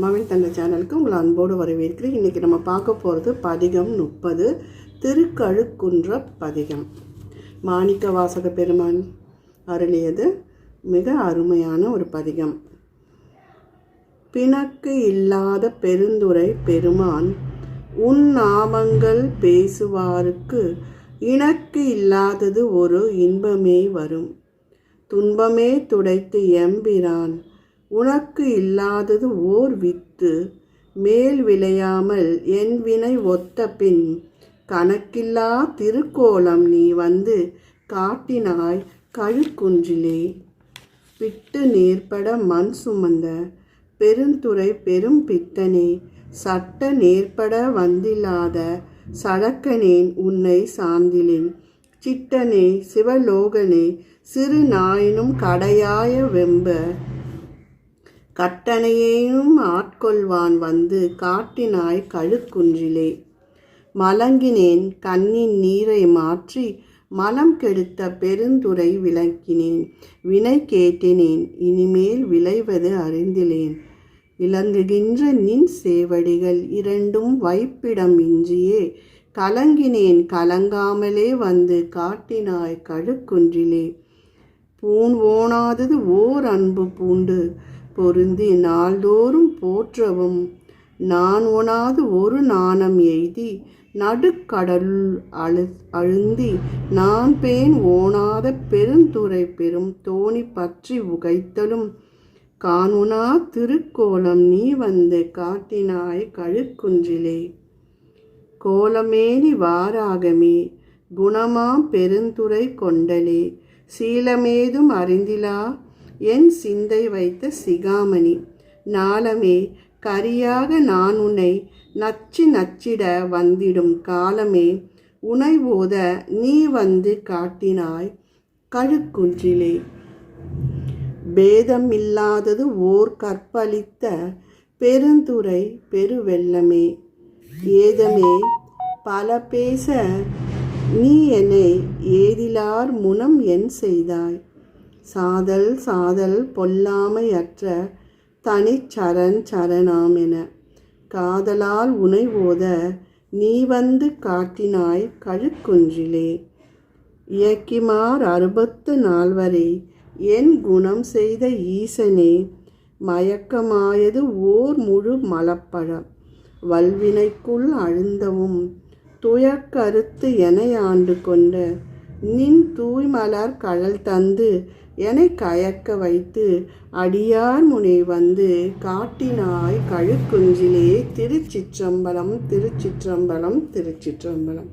தங்க சேனலுக்கு உங்களை அன்போடு வரவேற்கிறேன். இன்றைக்கி நம்ம பார்க்க போகிறது பதிகம் முப்பது திருக்கழுக்குன்ற பதிகம். மாணிக்க வாசக பெருமான் அருளியது மிக அருமையான ஒரு பதிகம். பிணக்கு இல்லாத பெருந்துரை பெருமான் உன் நாமங்கள் பேசுவாருக்கு இணக்கு இல்லாதது ஒரு இன்பமே வரும். துன்பமே துடைத்து எம்பிரான் உனக்கு இல்லாதது ஓர் வித்து மேல் விளையாமல் என் வினை ஒத்த பின் கணக்கில்லா திருக்கோலம் நீ வந்து காட்டினாய் கழுக்குன்றிலே. விட்டு நேர்பட மண் சுமந்த பெருந்துறை பெரும் பித்தனே சட்ட நேர்பட வந்தில்லாத சடக்கனேன் உன்னை சார்ந்திலேன். சிட்டனே சிவலோகனே சிறு நாயினும் கடையாய வெம்ப கட்டணையையும் ஆட்கொள்வான் வந்து காட்டினாய் கழுக்குன்றிலே. மலங்கினேன் கண்ணின் நீரை மாற்றி மலம் கெடுத்த பெருந்துரை விளக்கினேன். வினை கேட்டினேன் இனிமேல் விளைவது அறிந்திலேன். விளங்குகின்ற நின் சேவடிகள் இரண்டும் வைப்பிடம் இன்றியே. கலங்கினேன் கலங்காமலே வந்து காட்டினாய் கழுக்குன்றிலே. பூண் ஓனாதது ஓர் அன்பு பூண்டு பொருந்தி நாள்தோறும் போற்றவும். நான் உணாது ஒரு நாணம் எய்தி நடுக்கடலுள் அழு அழுந்தி நான் பேன் ஓனாத பெருந்துறை பெரும் தோணி பற்றி உகைத்தலும். காணுனா திருக்கோலம் நீ வந்து காட்டினாய் கழுக்குன்றிலே. கோலமேனி வாராகமே குணமாம் பெருந்துரை கொண்டலே. சீலமேதும் அறிந்திலா என் சிந்தை வைத்த சிகாமணி. நாளமே கரியாக நான் உன்னை நச்சு நச்சிட வந்திடும் காலமே. உனை ஓத நீ வந்து காட்டினாய் கழுக்குன்றிலே. பேதமில்லாதது ஓர் கற்பழித்த பெருந்துரை பெருவெள்ளமே. ஏதமே பல பேச நீ என்னை ஏதிலார் முனம் என் செய்தாய். சாதல் சாதல் பொல்லாமையற்ற தனிச்சரண் என காதலால் உனை ஓத நீ வந்து காட்டினாய் கழுக்குன்றிலே. இயக்கிமார் அறுபத்து நால்வரை என் குணம் செய்த ஈசனே மயக்கமாயது ஓர் முழு மலப்பழம். வல்வினைக்குள் அழுந்தவும் துயக்கருத்து என ஆண்டு கொண்ட நின் தூய்மலர் கழல் தந்து என்னை கயக்க வைத்து அடியார் முனை வந்து காட்டினாய் கழுக்குஞ்சிலே திருச்சிற்றம்பலம் திருச்சிற்றம்பலம் திருச்சிற்றம்பலம்.